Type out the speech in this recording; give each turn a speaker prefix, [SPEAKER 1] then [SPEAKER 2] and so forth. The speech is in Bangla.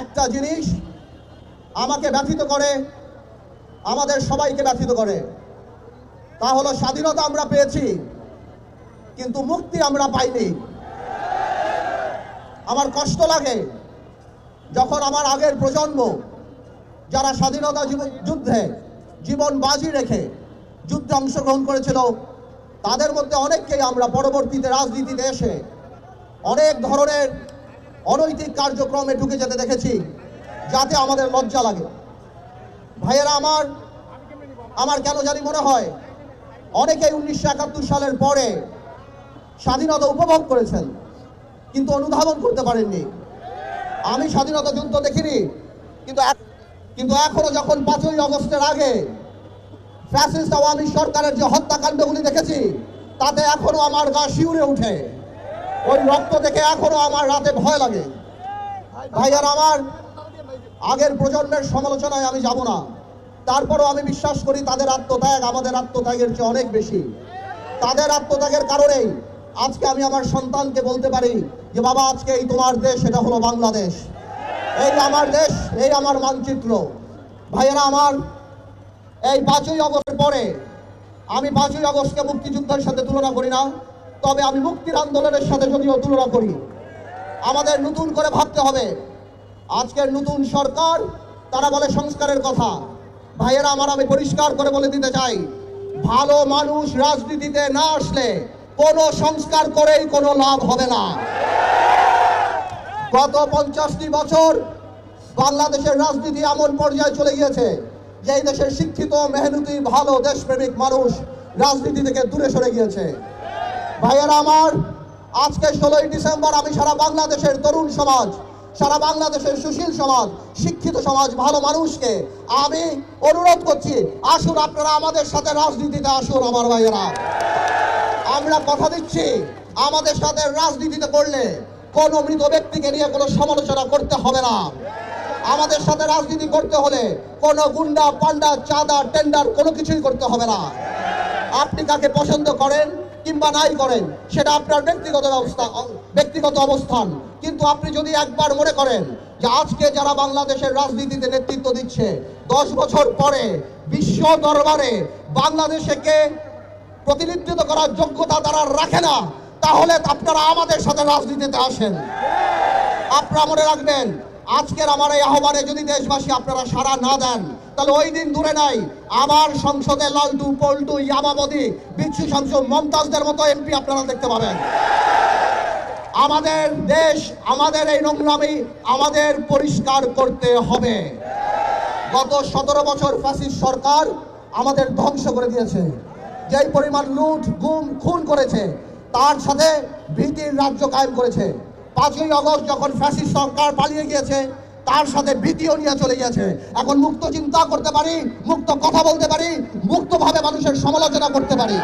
[SPEAKER 1] একটা জিনিস আমাকে ব্যথিত করে, আমাদের সবাইকে ব্যথিত করে। তা হলো স্বাধীনতা আমরা পেয়েছি, কিন্তু মুক্তি আমরা পাইনি। আমার কষ্ট লাগে যখন আমার আগের প্রজন্ম যারা স্বাধীনতা যুদ্ধে জীবন বাজি রেখে যুদ্ধে অংশগ্রহণ করেছিল, তাদের মধ্যে অনেককেই আমরা পরবর্তীতে রাজনীতিতে এসে অনেক ধরনের অনৈতিক কার্যক্রমে ঢুকে যেতে দেখেছি, যাতে আমাদের লজ্জা লাগে। ভাইয়েরা আমার আমার কেন জানি মনে হয়, অনেকেই উনিশশো একাত্তর সালের পরে স্বাধীনতা উপভোগ করেছেন, কিন্তু অনুধাবন করতে পারেননি। আমি স্বাধীনতা যুদ্ধ দেখিনি, কিন্তু কিন্তু এখনও যখন পাঁচই অগস্টের আগে ফ্যাসিস্ট আওয়ামী সরকারের যে হত্যাকাণ্ডগুলি দেখেছি, তাতে এখনও আমার গা শিউরে উঠে। ওই রক্ত দেখে এখনও আমার রাতে ভয় লাগে। ভাইয়ার আমার আগের প্রজন্মের সমালোচনায় আমি যাব না। তারপরও আমি বিশ্বাস করি তাদের আত্মত্যাগ আমাদের আত্মত্যাগের চেয়ে অনেক বেশি। তাদের আত্মত্যাগের কারণেই আজকে আমি আমার সন্তানকে বলতে পারি যে, বাবা, আজকে এই তোমার দেশ, এটা হলো বাংলাদেশ। এই আমার দেশ, এই আমার মানচিত্র। ভাইয়েরা আমার, এই পাঁচই আগস্টের পরে আমি পাঁচই আগস্টকে মুক্তিযুদ্ধের সাথে তুলনা করি না। তবে আমি মুক্তির আন্দোলনের সাথে যদিও তুলনা করি। আমাদের নতুন করে ভাবতে হবে। আজকের নতুন সরকার, তারা বলে সংস্কারের কথা। ভাইয়েরা আমার আমি পরিষ্কার করে বলে দিতে চাই, ভালো মানুষ রাজনীতিতে না আসলে কোনো সংস্কার করেই কোনো লাভ হবে না। গত পঞ্চাশটি বছর বাংলাদেশের রাজনীতি এমন পর্যায়ে চলে গিয়েছে যে দেশের শিক্ষিত, মেহনতি, ভালো, দেশপ্রেমিক মানুষ রাজনীতি থেকে দূরে সরে গিয়েছে। ভাইয়েরা আমার, আজকে ষোলোই ডিসেম্বর আমি সারা বাংলাদেশের তরুণ সমাজ, সারা বাংলাদেশের সুশীল সমাজ, শিক্ষিত সমাজ, ভালো মানুষকে আমি অনুরোধ করছি, আসুন আপনারা আমাদের সাথে রাজনীতিতে আসুন আমার ভাইয়েরা। আমরা কথা দিচ্ছি, আমাদের সাথে রাজনীতিতে করলে কোন মৃত ব্যক্তিকে নিয়ে কোনো সমালোচনা করতে হবে না। আমাদের সাথে রাজনীতি করতে হলে কোনো গুন্ডা পান্ডা চাঁদা, টেন্ডার কোনো কিছুই করতে হবে না। আপনি কাকে পছন্দ করেন? কিংবা নাই করেন, সেটা আপনার ব্যক্তিগত ব্যবস্থা ব্যক্তিগত অবস্থান। কিন্তু আপনি যদি একবার মনে করেন যে আজকে যারা বাংলাদেশের রাজনীতিতে নেতৃত্ব দিচ্ছে, দশ বছর পরে বিশ্ব দরবারে বাংলাদেশকে প্রতিনিধিত্ব করার যোগ্যতা তারা রাখে না, তাহলে আপনারা আমাদের সাথে রাজনীতিতে আসেন। আপনারা মনে রাখবেন আজকের আমার এই আহ্বানে যদি দেশবাসী আপনারা সাড়া না দেন, তাহলে ওই দিন দূরে নাই। আবার সংসদে লালটু, পল্টু, ইয়ামাবদি, বিচ্ছু শামসু মমতাজদের মতো এমপি আপনারা দেখতে পাবেন। আমাদের দেশ, আমাদের এই নোংরামি আমাদের পরিষ্কার করতে হবে। গত সতেরো বছর ফ্যাসিস্ট সরকার আমাদের ধ্বংস করে দিয়েছে। যেই পরিমাণ লুট, গুম, খুন করেছে, তার সাথে ভীতির রাজ্য কায়েম করেছে। পাঁচই আগস্ট যখন ফ্যাসিস্ট সরকার পালিয়ে গিয়েছে, তার সাথে ভীতিও নিয়ে চলে গেছে এখন মুক্ত চিন্তা করতে পারি, মুক্ত কথা বলতে পারি, মুক্তভাবে মানুষের সমালোচনা করতে পারি।